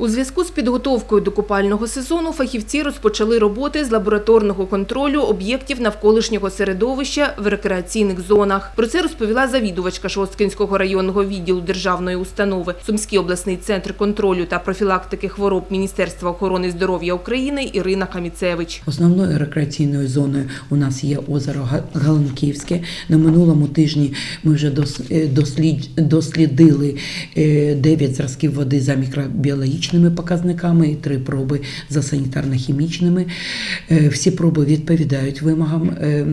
У зв'язку з підготовкою до купального сезону фахівці розпочали роботи з лабораторного контролю об'єктів навколишнього середовища в рекреаційних зонах. Про це розповіла завідувачка Шосткинського районного відділу державної установи Сумський обласний центр контролю та профілактики хвороб Міністерства охорони здоров'я України Ірина Каміцевич. Основною рекреаційною зоною у нас є озеро Га- Галанківське. На минулому тижні ми вже е, дослід- дослідили 9 зразків води за мікробіологічними показниками і 3 проби за санітарно-хімічними. Е, Всі проби відповідають вимогам е,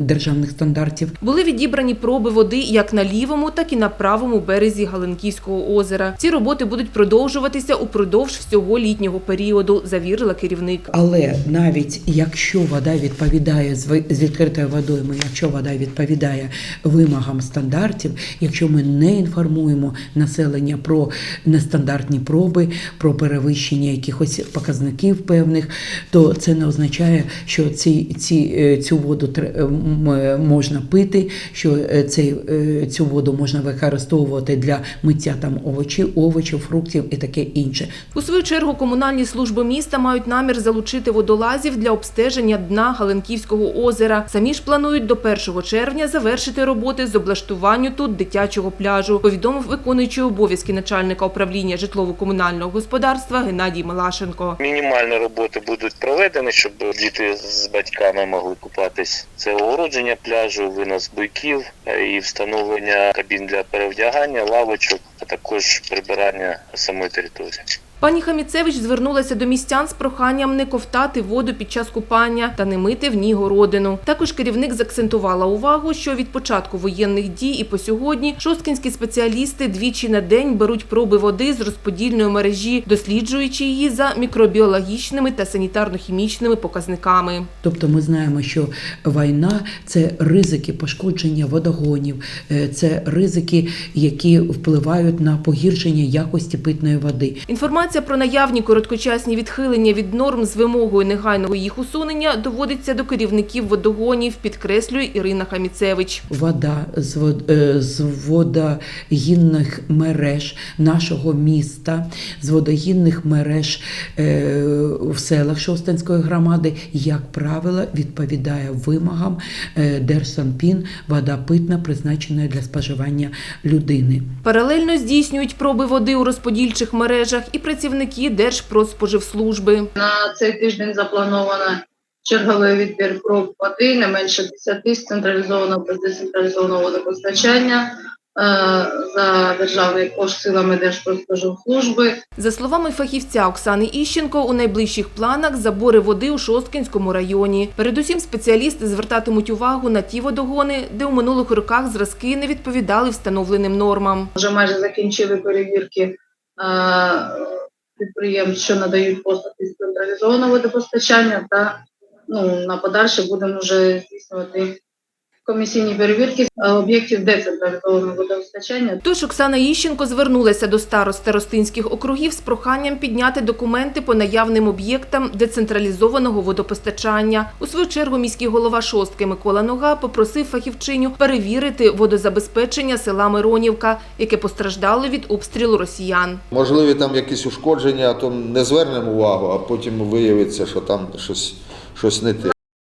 державних стандартів. Були відібрані проби води як на лівому, так і на правому березі Галинківського озера. Ці роботи будуть продовжуватися упродовж всього літнього періоду, завірила керівник. Але навіть якщо вода відповідає з відкритою водою, якщо вода відповідає вимогам стандартів, якщо ми не інформуємо населення про нестандартні проби, про перевищення якихось показників певних, то це не означає, що ці, ці, е, цю воду тре- е, можна пити, що е, цей, е, цю воду можна використовувати для миття там овочів, овочів, фруктів і таке інше. У свою чергу комунальні служби міста мають намір залучити водолазів для обстеження дна Галинківського озера. Самі ж планують до 1 червня завершити роботи з облаштуванню тут дитячого пляжу. Повідомив виконуючий обов'язки начальника управління житлово-комунального господарства Геннадій Малашенко. Мінімальні роботи будуть проведені, щоб діти з батьками могли купатись. Це огородження пляжу, винос буйків е, і встановлення кабін для перевдягання, лавочок, а також прибирання самої території. Пані Хаміцевич звернулася до містян з проханням не ковтати воду під час купання та не мити в ній городину. Також керівник заакцентувала увагу, що від початку воєнних дій і по сьогодні шосткінські спеціалісти двічі на день беруть проби води з розподільної мережі, досліджуючи її за мікробіологічними та санітарно-хімічними показниками. Тобто ми знаємо, що війна це ризики пошкодження водогонів, е, це ризики, які впливають на погіршення якості питної води. Інформація про наявні короткочасні відхилення від норм з вимогою негайного їх усунення доводиться до керівників водогонів, підкреслює Ірина Хаміцевич. Вода з е, водогінних мереж нашого міста, з водогінних мереж е, в селах Шостинської громади, як правило, відповідає вимогам е, Держсанпін вода питна, призначена для споживання людини. Паралельно здійснюють проби води у розподільчих мережах і працівники Держпродспоживслужби. На цей тиждень заплановано черговий відбір проб води, не менше 10 з централізованого та децентралізованого водопостачання е, за державний кошт силами Держпродспоживслужби. За словами фахівця Оксани Іщенко, у найближчих планах забори води у Шосткинському районі. Передусім спеціалісти звертатимуть увагу на ті водогони, де у минулих роках зразки не відповідали встановленим нормам. Вже майже закінчили перевірки е, підприємств, що надають послуги з централізованого водопостачання, та ну, на подальше будемо вже здійснювати комісійні перевірки е, об'єктів децентралізованого водопостачання. Тож Оксана Іщенко звернулася до старост старостинських округів з проханням підняти документи по наявним об'єктам децентралізованого водопостачання. У свою чергу міський голова шостки Микола Нога попросив фахівчиню перевірити водозабезпечення села Миронівка, яке постраждало від обстрілу росіян. Можливі там якісь ушкодження, то не звернемо увагу, а потім виявиться, що там щось, щось не те.